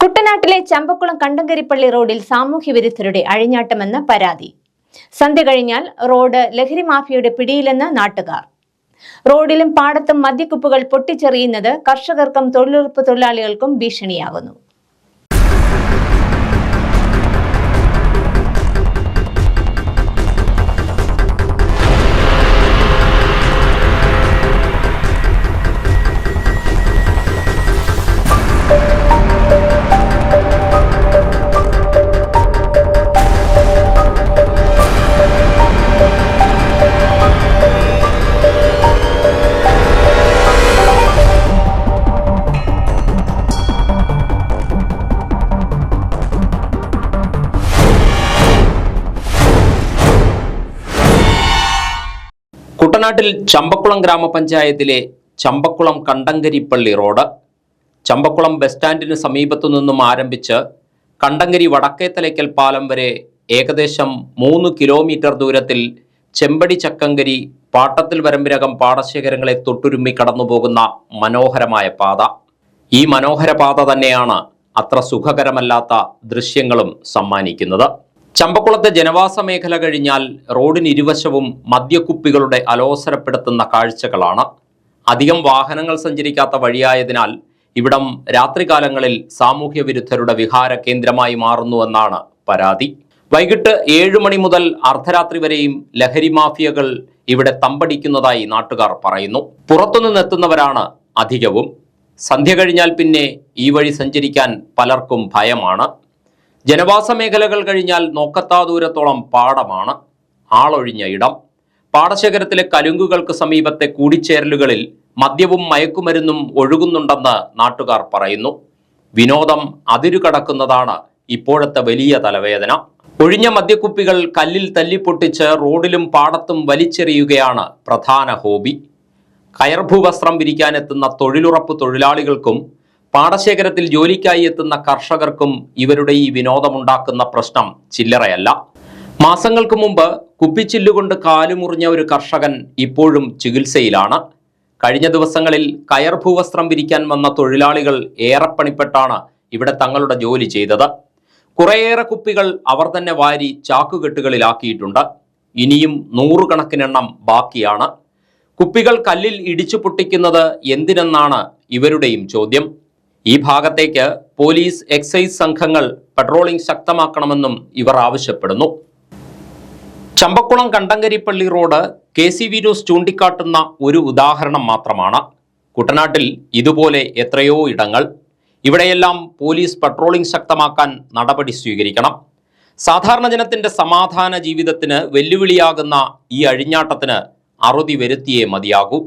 കുട്ടനാട്ടിലെ ചമ്പക്കുളം കണ്ടങ്കരിപ്പള്ളി റോഡിൽ സാമൂഹ്യ വിരുദ്ധരുടെ അഴിഞ്ഞാട്ടമെന്ന് പരാതി. സന്ധ്യ കഴിഞ്ഞാൽ റോഡ് ലഹരി മാഫിയയുടെ പിടിയിലെന്ന് നാട്ടുകാർ. റോഡിലും പാടത്തും മദ്യക്കുപ്പുകൾ പൊട്ടിച്ചെറിയുന്നത് കർഷകർക്കും തൊഴിലുറപ്പ് തൊഴിലാളികൾക്കും ഭീഷണിയാകുന്നു. കുട്ടനാട്ടിൽ ചമ്പക്കുളം ഗ്രാമപഞ്ചായത്തിലെ ചമ്പക്കുളം കണ്ടങ്കരിപ്പള്ളി റോഡ് ചമ്പക്കുളം ബസ് സ്റ്റാൻഡിന് സമീപത്തു നിന്നും ആരംഭിച്ച് കണ്ടങ്കരി വടക്കേത്തലയ്ക്കൽ പാലം വരെ ഏകദേശം മൂന്ന് കിലോമീറ്റർ ദൂരത്തിൽ ചെമ്പടി ചക്കങ്കരി പാട്ടത്തിൽ വരമ്പിനകം പാടശേഖരങ്ങളെ തൊട്ടുരുമ്മി കടന്നുപോകുന്ന മനോഹരമായ പാത. ഈ മനോഹര പാത തന്നെയാണ് അത്ര സുഖകരമല്ലാത്ത ദൃശ്യങ്ങളും സമ്മാനിക്കുന്നത്. ചമ്പക്കുളത്തെ ജനവാസ മേഖല കഴിഞ്ഞാൽ റോഡിന് ഇരുവശവും മദ്യക്കുപ്പികളുടെ അലോസരപ്പെടുത്തുന്ന കാഴ്ചകളാണ്. അധികം വാഹനങ്ങൾ സഞ്ചരിക്കാത്ത വഴിയായതിനാൽ ഇവിടം രാത്രികാലങ്ങളിൽ സാമൂഹ്യ വിരുദ്ധരുടെ വിഹാര കേന്ദ്രമായി മാറുന്നുവെന്നാണ് പരാതി. വൈകിട്ട് ഏഴു മണി മുതൽ അർദ്ധരാത്രി വരെയും ലഹരി മാഫിയകൾ ഇവിടെ തമ്പടിക്കുന്നതായി നാട്ടുകാർ പറയുന്നു. പുറത്തുനിന്നെത്തുന്നവരാണ് അധികവും. സന്ധ്യ കഴിഞ്ഞാൽ പിന്നെ ഈ വഴി സഞ്ചരിക്കാൻ പലർക്കും ഭയമാണ്. ജനവാസ മേഖലകൾ കഴിഞ്ഞാൽ നോക്കത്താ ദൂരത്തോളം പാടമാണ്. ആളൊഴിഞ്ഞ ഇടം. പാടശേഖരത്തിലെ കലുങ്കുകൾക്ക് സമീപത്തെ കൂടിച്ചേരലുകളിൽ മദ്യവും മയക്കുമരുന്നും ഒഴുകുന്നുണ്ടെന്ന് നാട്ടുകാർ പറയുന്നു. വിനോദം അതിരുകടക്കുന്നതാണ് ഇപ്പോഴത്തെ വലിയ തലവേദന. ഒഴിഞ്ഞ മദ്യക്കുപ്പികൾ കല്ലിൽ തല്ലിപ്പൊട്ടിച്ച് റോഡിലും പാടത്തും വലിച്ചെറിയുകയാണ് പ്രധാന ഹോബി. കയർഭൂവസ്ത്രം വിരിക്കാനെത്തുന്ന തൊഴിലുറപ്പ് തൊഴിലാളികൾക്കും പാടശേഖരത്തിൽ ജോലിക്കായി എത്തുന്ന കർഷകർക്കും ഇവരുടെ ഈ വിനോദമുണ്ടാക്കുന്ന പ്രശ്നം ചില്ലറയല്ല. മാസങ്ങൾക്ക് മുമ്പ് കുപ്പിച്ചില്ലുകൊണ്ട് കാലുമുറിഞ്ഞ ഒരു കർഷകൻ ഇപ്പോഴും ചികിത്സയിലാണ്. കഴിഞ്ഞ ദിവസങ്ങളിൽ കയർഭൂവസ്ത്രം വിരിക്കാൻ വന്ന തൊഴിലാളികൾ ഏറെ പണിപ്പെട്ടാണ് ഇവിടെ തങ്ങളുടെ ജോലി ചെയ്തത്. കുറേയേറെ കുപ്പികൾ അവർ തന്നെ വാരി ചാക്കുകെട്ടുകളിലാക്കിയിട്ടുണ്ട്. ഇനിയും നൂറുകണക്കിനെണ്ണം ബാക്കിയാണ്. കുപ്പികൾ കല്ലിൽ ഇടിച്ചു പൊട്ടിക്കുന്നത് എന്തിനെന്നാണ് ഇവരുടെയും ചോദ്യം. ഈ ഭാഗത്തേക്ക് പോലീസ് എക്സൈസ് സംഘങ്ങൾ പട്രോളിംഗ് ശക്തമാക്കണമെന്നും ഇവർ ആവശ്യപ്പെടുന്നു. Champakulam Kandankarippally road K C V news ചൂണ്ടിക്കാട്ടുന്ന ഒരു ഉദാഹരണം മാത്രമാണ്. കുട്ടനാട്ടിൽ ഇതുപോലെ എത്രയോ ഇടങ്ങൾ. ഇവിടെയെല്ലാം പോലീസ് പട്രോളിംഗ് ശക്തമാക്കാൻ നടപടി സ്വീകരിക്കണം. സാധാരണ ജനത്തിന്റെ സമാധാന ജീവിതത്തിന് വെല്ലുവിളിയാകുന്ന ഈ അഴിഞ്ഞാട്ടത്തിന് അറുതി വരുത്തിയേ മതിയാകൂ.